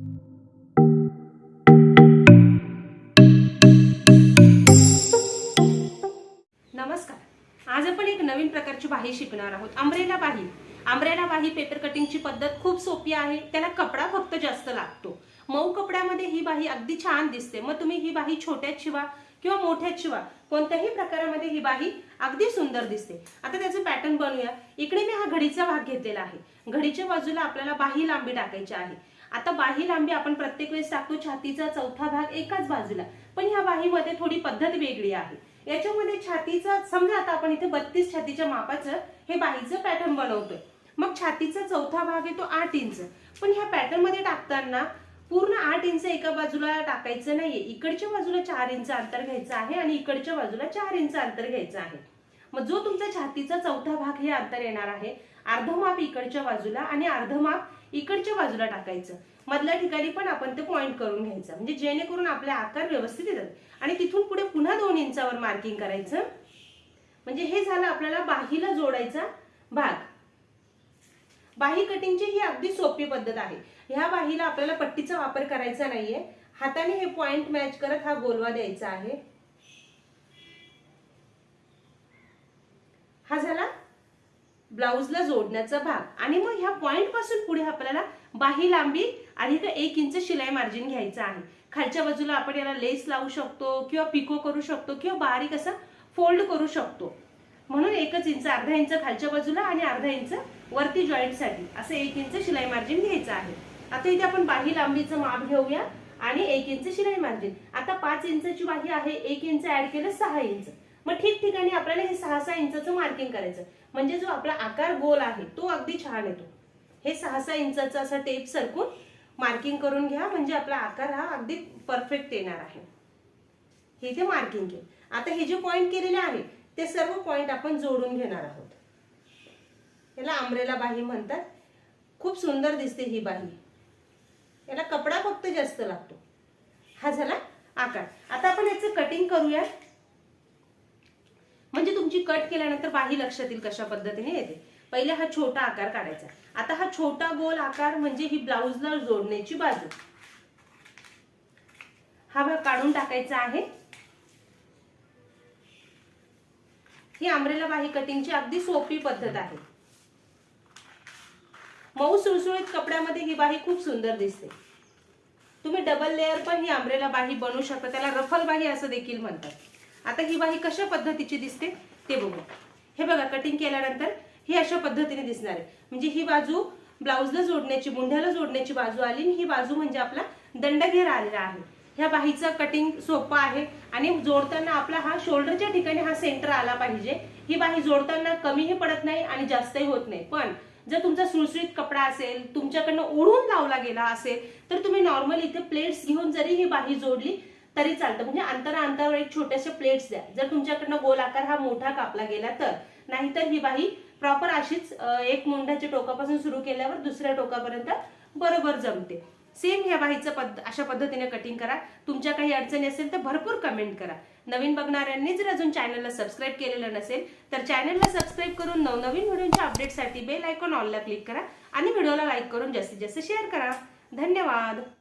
नमस्कार. आज आपण एक नवीन प्रकारची बाही शिकणार आहोत. आंब्रेला बाही. आंब्रेला बाही पेपर कटिंगची पद्धत खूप सोपी आहे. त्याला कपडा फक्त जास्त लागतो. मऊ कपड्यामध्ये ही बाही अगदी छान दिसते. मग तुम्ही ही बाही छोट्यात शिवा किंवा मोठ्यात शिवा. कोणत्याही प्रकारामध्ये ही बाही अगदी सुंदर दिसते. आता त्याचं पॅटर्न बनवूया इकडे मी हा घडीचा भाग घेतलेला आहे. घडीच्या बाजूला आपल्याला बाही लांबी टाकायची आहे. आता बाही लांबी आपण प्रत्येक वेळेस टाकतो छातीचा चौथा भाग एकाच बाजूला. पण ह्या बाहीमध्ये थोडी पद्धत वेगळी आहे. याच्यामध्ये छातीचा समजा आता आपण इथे बत्तीस छातीच्या मापाचं हे बाहीचं पॅटर्न बनवतोय. मग छातीचा चौथा भाग आहे तो आठ इंच. पण ह्या पॅटर्नमध्ये टाकताना पूर्ण आठ इंच एका बाजूला टाकायचं नाहीये. इकडच्या बाजूला चार इंच अंतर घ्यायचं आहे आणि इकडच्या बाजूला चार इंच अंतर घ्यायचं आहे. मग जो तुमचा छातीचा चौथा भाग हे अंतर येणार आहे. अर्ध माप इकडच्या बाजूला आणि अर्ध माप इकडच्या बाजूला टाकायचं. मधल्या ठिकाणी पण आपण ते पॉइंट करून घ्यायचं. म्हणजे जेणेकरून आपले आकार व्यवस्थित येतात. आणि तिथून पुढे पुन्हा दोन इंचावर मार्किंग करायचं. म्हणजे हे झालं आपल्याला बाहीला जोडायचा भाग. बाही कटिंगची ही अगदी सोपी पद्धत आहे. ह्या बाहीला आपल्याला पट्टीचा वापर करायचा नाहीये. हाताने हे पॉइंट मॅच करत हा गोलवा द्यायचा आहे. हा झाला? ब्लाऊजला जोडण्याचा भाग. आणि मग ह्या पॉईंटपासून पुढे आपल्याला बाही लांबी आणि ते एक इंच शिलाई मार्जिन घ्यायचं आहे. खालच्या बाजूला आपण याला लेस लावू शकतो किंवा पिको करू शकतो किंवा बारीक असं फोल्ड करू शकतो. म्हणून एकच इंच अर्धा इंच खालच्या बाजूला आणि अर्धा इंच वरती जॉईंटसाठी असं एक इंच शिलाई मार्जिन घ्यायचं आहे. आता इथे आपण बाही लांबीचं माप घेऊया आणि एक इंच शिलाई मार्जिन आता पाच इंचची बाही आहे एक इंच ऍड केलं सहा इंच. मग ठिकठिकाणी आपल्याला हे सहा सहा इंचाचं मार्किंग करायचं. म्हणजे जो आपला आकार गोल आहे तो अगदी छान येतो. हे सहा सहा इंचाचं असा टेप सरकून मार्किंग करून घ्या म्हणजे आपला आकार हा अगदी परफेक्ट येणार आहे. हे इथे मार्किंग घे आता हे जे पॉईंट केलेले आहे ते सर्व पॉईंट आपण जोडून घेणार आहोत. याला आंब्रेला बाही म्हणतात. खूप सुंदर दिसते ही बाही. याला कपडा फक्त जास्त लागतो. हा झाला आकार. आता आपण याचं कटिंग करूया तुमची कट केल्यानंतर बाही लक्षात येईल कशा पद्धतीने येते. पहिले हा छोटा आकार काढायचा. आता हा छोटा गोल आकार म्हणजे ही ब्लाऊजला जोडण्याची बाजू. हा भाग काढून टाकायचा आहे. ही आंब्रेला बाही कटिंगची अगदी सोपी पद्धत आहे. मऊ सुळसुळीत कपड्यामध्ये ही बाही खूप सुंदर दिसते. तुम्ही डबल लेअर पण ही आंब्रेला बाही बनवू शकता. त्याला रफल बाही असं देखील म्हणतात. आता ही बाही कशा पद्धतीची दिसते? ते बघू. हे बघा कटिंग केल्यानंतर ही अशा पद्धतीने दिसणार आहे. म्हणजे ही बाजू ब्लाऊजला जोडण्याची मुंढ्याला जोडण्याची बाजू आली आणि ही बाजू म्हणजे आपला दंडघेर आलेला आहे. ह्या बाहीचं कटिंग सोपं आहे आणि जोडताना आपला हा शोल्डरच्या ठिकाणी हा सेंटर आला पाहिजे. ही बाही जोडताना कमीही पडत नाही आणि जास्तही होत नाही. पण जर तुमचा सुळसुळीत कपडा असेल तुमच्याकडनं ओढून लावला गेला असेल तर तुम्ही नॉर्मल इथे प्लेट्स घेऊन जरी ही बाही जोडली तरी चालतं. म्हणजे अंतरा अंतरावर एक छोट्याशा प्लेट्स द्या. जर तुमच्याकडनं गोल आकार हा मोठा कापला गेला तर. नाहीतर ही बाही प्रॉपर अशीच एक मुंढ्याच्या टोकापासून सुरू केल्यावर दुसऱ्या टोकापर्यंत बरोबर जमते. सेम ह्या बाहीचं पद्ध अशा पद्धतीने कटिंग करा. तुमच्या काही अडचणी असेल तर भरपूर कमेंट करा. नवीन बघणाऱ्यांनी जर अजून चॅनलला सबस्क्राईब केलेलं नसेल तर चॅनलला सबस्क्राईब करून नवनवीन व्हिडिओच्या अपडेटसाठी बेल आयकॉन ऑलला क्लिक करा आणि व्हिडिओला लाईक करून जास्तीत जास्त शेअर करा. धन्यवाद!